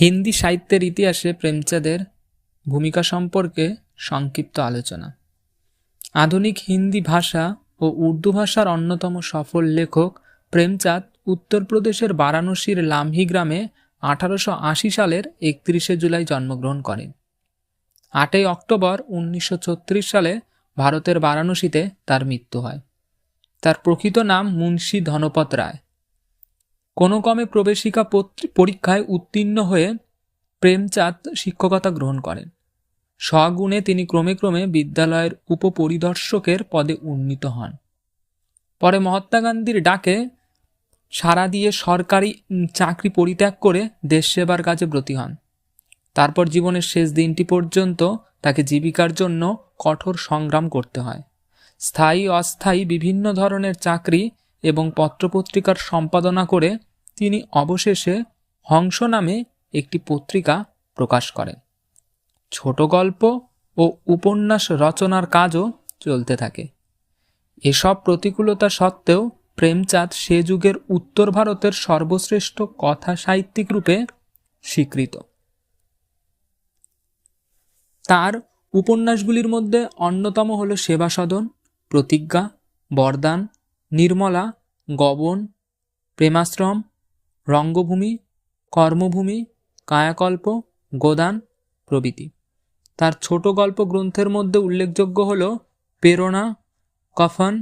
হিন্দি সাহিত্যের ইতিহাসে প্রেমচাঁদের ভূমিকা সম্পর্কে সংক্ষিপ্ত আলোচনা। আধুনিক হিন্দি ভাষা ও উর্দু ভাষার অন্যতম সফল লেখক প্রেমচাঁদ উত্তরপ্রদেশের বারাণসীর লামহি গ্রামে আঠারোশো আশি সালের একত্রিশে জুলাই জন্মগ্রহণ করেন। আটই অক্টোবর উনিশশো ছত্রিশ সালে ভারতের বারাণসীতে তার মৃত্যু হয়। তার প্রকৃত নাম মুন্সী ধনপত রায়। কোনো কমে প্রবেশিকা পরীক্ষায় উত্তীর্ণ হয়ে প্রেমচাঁদ শিক্ষকতা গ্রহণ করেন। স্বগুণে তিনি ক্রমে ক্রমে বিদ্যালয়ের উপপরিদর্শকের পদে উন্নীত হন। পরে মহাত্মা গান্ধীর ডাকে সাড়া দিয়ে সরকারি চাকরি পরিত্যাগ করে দেশ সেবার কাজে ব্রতী হন। তারপর জীবনের শেষ দিনটি পর্যন্ত তাকে জীবিকার জন্য কঠোর সংগ্রাম করতে হয়। স্থায়ী অস্থায়ী বিভিন্ন ধরনের চাকরি এবং পত্রপত্রিকার সম্পাদনা করে তিনি অবশেষে হংস নামে একটি পত্রিকা প্রকাশ করেন। ছোট গল্প ও উপন্যাস রচনার কাজও চলতে থাকে। এসব প্রতিকূলতা সত্ত্বেও প্রেমচাঁদ সে যুগের উত্তর ভারতের সর্বশ্রেষ্ঠ কথা সাহিত্যিক রূপে স্বীকৃত। তার উপন্যাসগুলির মধ্যে অন্যতম হল সেবা সদন প্রতিজ্ঞা, বরদান, নির্মলা, গবন, প্রেমাশ্রম রঙ্গভূমি, কর্মভূমি, কায়াকল্প, গোদান প্রভৃতি। তার ছোট গল্প গ্রন্থের মধ্যে উল্লেখযোগ্য হল প্রেরণা, কফন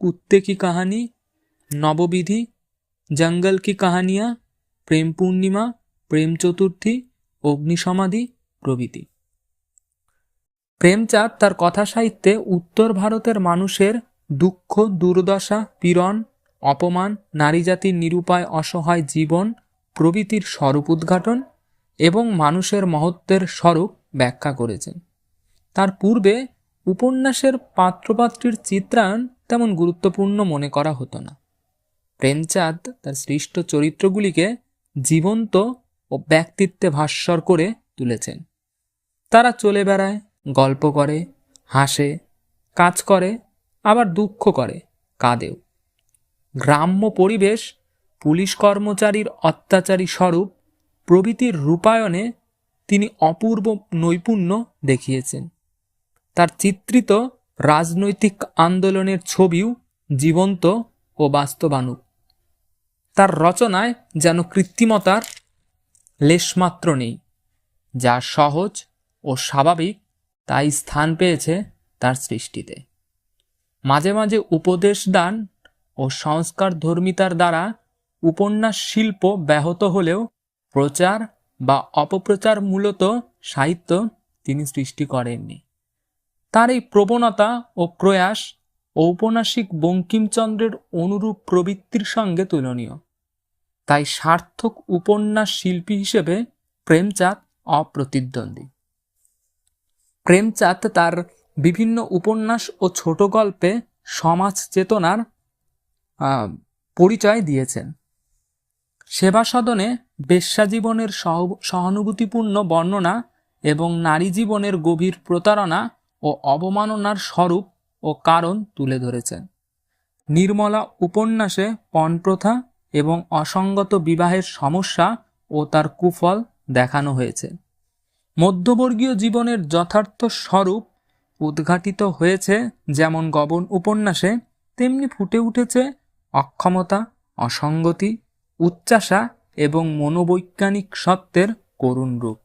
কুত্তে কি কাহানি, নববিধি, জঙ্গল কি কাহানিয়া, প্রেম পূর্ণিমা, প্রেম চতুর্থী অগ্নিসমাধি প্রভৃতি। প্রেমচাঁদ তার কথা সাহিত্যে উত্তর ভারতের মানুষের দুঃখ, দুর্দশা, পীড়ন অপমান নারী জাতির নিরুপায়, অসহায় জীবন, প্রভৃতির স্বরূপ উদ্ঘাটন এবং মানুষের মহত্বের স্বরূপ ব্যাখ্যা করেছেন। তার পূর্বে উপন্যাসের পাত্রপাত্রীর চিত্রায়ন তেমন গুরুত্বপূর্ণ মনে করা হতো না। প্রেমচাঁদ তার সৃষ্ট চরিত্রগুলিকে জীবন্ত ও ব্যক্তিত্বে ভাস্বর করে তুলেছেন। তারা চলে বেড়ায়, গল্প করে, হাসে, কাজ করে, আবার দুঃখ করে, কাঁদেও। গ্রাম্য পরিবেশ, পুলিশ কর্মচারীর অত্যাচারী স্বরূপ, প্রভৃতির রূপায়ণে তিনি অপূর্ব নৈপুণ্য দেখিয়েছেন। তার চিত্রিত রাজনৈতিক আন্দোলনের ছবিও জীবন্ত ও বাস্তবানুক তার রচনায় যেন কৃত্রিমতার লেশমাত্র নেই। যা সহজ ও স্বাভাবিক, তাই স্থান পেয়েছে তার সৃষ্টিতে। মাঝে মাঝে উপদেশ দান ও সংস্কার ধর্মিতার দ্বারা উপন্যাস শিল্প ব্যাহত হলেও প্রচার বা অপপ্রচার মূলত সাহিত্য তিনি সৃষ্টি করেননি। তার এই প্রবণতা ও প্রয়াস ঔপন্যাসিক বঙ্কিমচন্দ্রের অনুরূপ প্রবৃত্তির সঙ্গে তুলনীয়। তাই সার্থক উপন্যাস শিল্পী হিসেবে প্রেমচাঁদ অপ্রতিদ্বন্দ্বী। প্রেমচাঁদ তার বিভিন্ন উপন্যাস ও ছোট গল্পে সমাজ চেতনার পরিচয় দিয়েছেন। সেবা সদনে বেশ্যা জীবনের সহ- সহানুভূতিপূর্ণ বর্ণনা এবং নারী জীবনের গভীর প্রতারণা ও অবমাননার স্বরূপ ও কারণ তুলে ধরেছেন। নির্মলা উপন্যাসে পণপ্রথা এবং অসঙ্গত বিবাহের সমস্যা ও তার কুফল দেখানো হয়েছে। মধ্যবর্গীয় জীবনের যথার্থ স্বরূপ উদ্ঘাটিত হয়েছে যেমন গবন উপন্যাসে, তেমনি ফুটে উঠেছে অক্ষমতা, অসঙ্গতি উচ্চাসা এবং মনোবৈজ্ঞানিক সত্যের করুণ রূপ।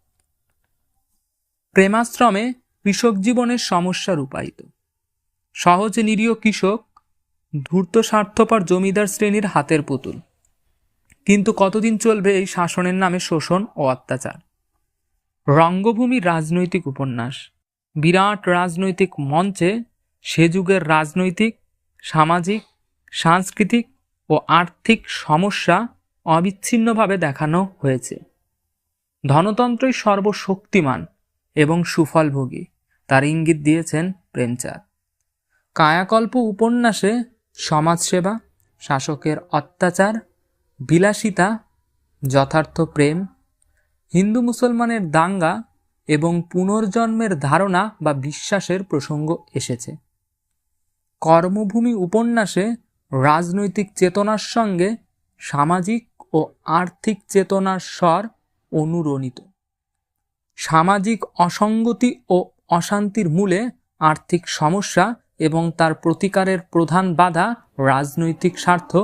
প্রেমাশ্রমে কৃষক জীবনের সমস্যা রূপায়িত সহজ নিরীহ কৃষক ধূর্ত স্বার্থপর জমিদার শ্রেণির হাতের পুতুল। কিন্তু কতদিন চলবে এই শাসনের নামে শোষণ ও অত্যাচার? রঙ্গভূমি রাজনৈতিক উপন্যাস। বিরাট রাজনৈতিক মঞ্চে সে যুগের রাজনৈতিক, সামাজিক সাংস্কৃতিক ও আর্থিক সমস্যা অবিচ্ছিন্নভাবে দেখানো হয়েছে। ধনতন্ত্রই সর্বশক্তিমান এবং সুফলভোগী, তার ইঙ্গিত দিয়েছেন প্রেমচাঁদ। কায়াকল্প উপন্যাসে সমাজসেবা, শাসকের অত্যাচার, বিলাসিতা, যথার্থ প্রেম, হিন্দু মুসলমানের দাঙ্গা এবং পুনর্জন্মের ধারণা বা বিশ্বাসের প্রসঙ্গ এসেছে। কর্মভূমি উপন্যাসে রাজনৈতিক চেতনার সঙ্গে সামাজিক ও আর্থিক চেতনার স্বর অনুরণিত। সামাজিক অসঙ্গতি ও অশান্তির মূলে আর্থিক সমস্যা এবং তার প্রতিকারের প্রধান বাধা রাজনৈতিক স্বার্থ,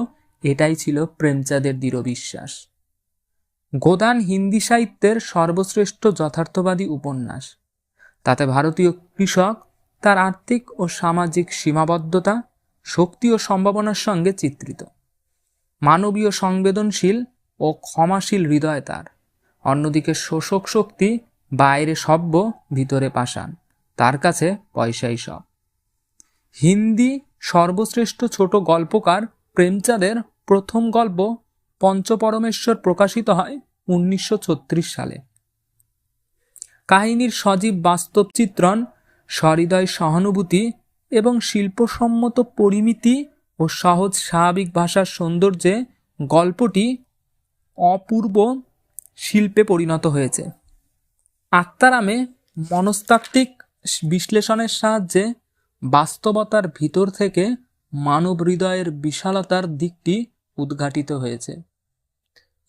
এটাই ছিল প্রেমচাঁদের দৃঢ় বিশ্বাস। গোদান হিন্দি সাহিত্যের সর্বশ্রেষ্ঠ যথার্থবাদী উপন্যাস। তাতে ভারতীয় কৃষক তার আর্থিক ও সামাজিক সীমাবদ্ধতা শক্তি ও সম্ভাবনার সঙ্গে চিত্রিত। মানবীয় সংবেদনশীল ও ক্ষমাশীল হৃদয় তার। অন্যদিকে শোষক শক্তি বাইরে সভ্য, ভিতরে পাষাণ। তার কাছে পয়সাই সব। হিন্দি সর্বশ্রেষ্ঠ ছোট গল্পকার প্রেমচাঁদের প্রথম গল্প পঞ্চপরমেশ্বর প্রকাশিত হয় উনিশশো ছত্রিশ সালে। কাহিনীর সজীব বাস্তব চিত্রণ, সহৃদয় সহানুভূতি এবং শিল্পসম্মত পরিমিতি ও সহজ স্বাভাবিক ভাষার সৌন্দর্যে গল্পটি অপূর্ব শিল্পে পরিণত হয়েছে। আত্মারামে মনস্তাত্ত্বিক বিশ্লেষণের সাহায্যে বাস্তবতার ভিতর থেকে মানব হৃদয়ের বিশালতার দিকটি উদ্ঘাটিত হয়েছে।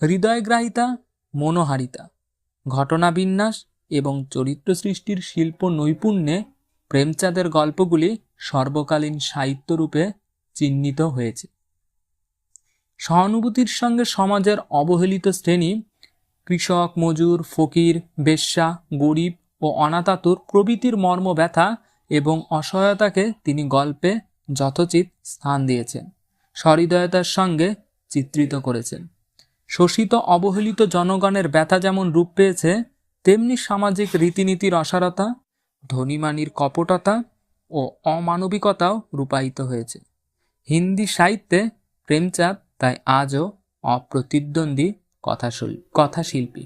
হৃদয়গ্রাহিতা, মনোহারিতা, ঘটনাবিন্যাস এবং চরিত্র সৃষ্টির শিল্প নৈপুণ্যে প্রেমচাঁদের গল্পগুলি সর্বকালীন সাহিত্যরূপে চিহ্নিত হয়েছে। সহানুভূতির সঙ্গে সমাজের অবহেলিত শ্রেণি, কৃষক, মজুর, ফকির, বেশ্যা, গরিব ও অনাতাতুর প্রভৃতির মর্ম ব্যথা এবং অসহায়তাকে তিনি গল্পে যথোচিত স্থান দিয়েছেন, সহৃদয়তার সঙ্গে চিত্রিত করেছেন। শোষিত, অবহেলিত জনগণের ব্যথা যেমন রূপ পেয়েছে, তেমনি সামাজিক রীতিনীতির অসারতা ধনীমানির কপটতা ও অমানবিকতাও রূপায়িত হয়েছে। হিন্দি সাহিত্যে প্রেমচাঁদ তাই আজও অপ্রতিদ্বন্দ্বী কথাশিল্পী।